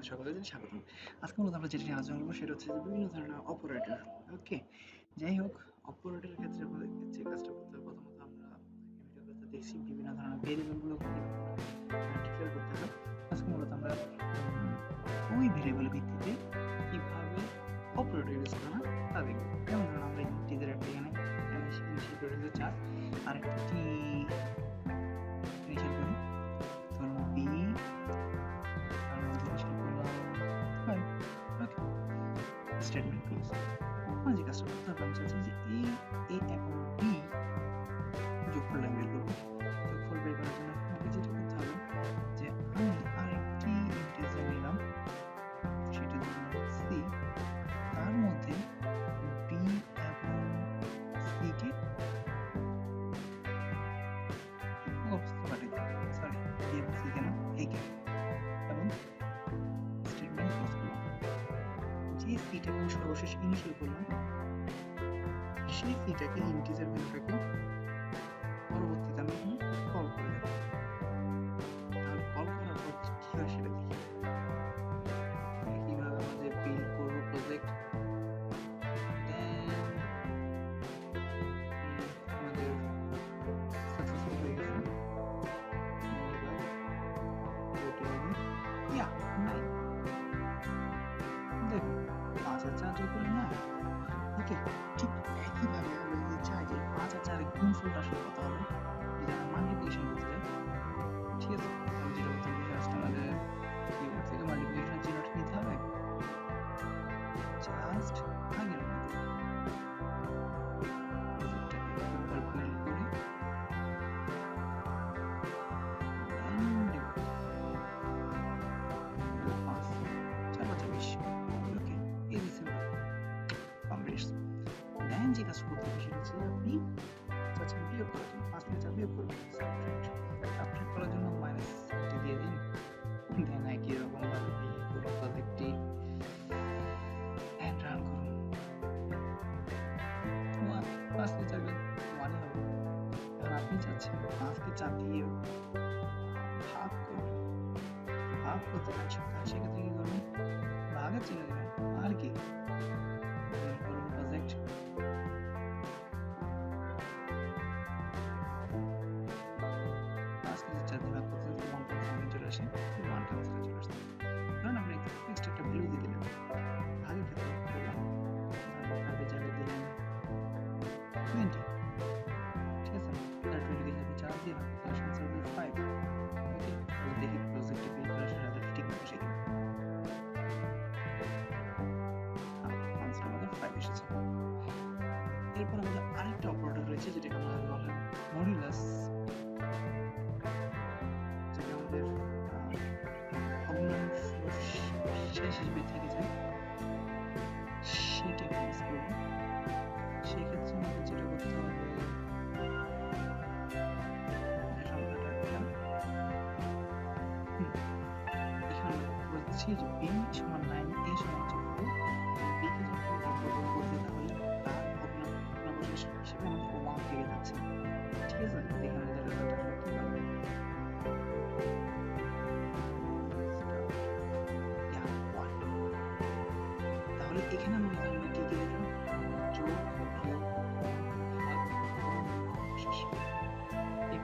আপনাদের সকলের জন্য স্বাগতম। আজকে মূলত আমরা যেটি আলোচনা করব সেটা হচ্ছে বিভিন্ন ধরনের অপারেটর ওকে যাই হোক অপারেটরের ক্ষেত্রে আমাদের যে কাজটা করতে হবে প্রথমত আমরা ভিডিওগুলোতে দেখছি বিভিন্ন ধরনের ভেরিয়েবলগুলো ডিক্লেয়ার করতে হয় আজকে মূলত আমরা ওই ভেরিয়েবলের ভিত্তিতে কীভাবে অপারেটর ইউজ করা হয় তা দেখব। যেমন ধরুন, আমরা ইন্টিজার একটা এখানে করে দিতে চার আর একটি স্টেটমেন্ট আমরা যে কাজটা করতে হবে যে এই এই এবং সিটা আমি সর্বশেষ ইনিশিয়াল করলাম। সেই সিটাকে ইন্টিজার ভ্যালুটাকে পরবর্তীতে fast hanging on the Then take a scope of the application. Such a view of the past, which are view of the subject. navio. హాక్కోవడం హాక్కోతే నా చుట్టూ తిరిగి బాగా చిన్నదిగా వాళ్ళకి হিসেবে থেকে যায় সেটা ইউজ করব সেক্ষেত্রে আমাদের যেটা করতে হবে বলছি যে বি সমান নাইন এ সমান চোদ্দ বিকে যখন অগ্রগণ করতে তাহলে তার হিসেবে আমাদের ওয়ান থেকে যাচ্ছে ঠিক আছে এখানে রেজাল্ট আসলে কি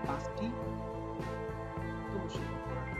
পাঁচটি। অবশ্যই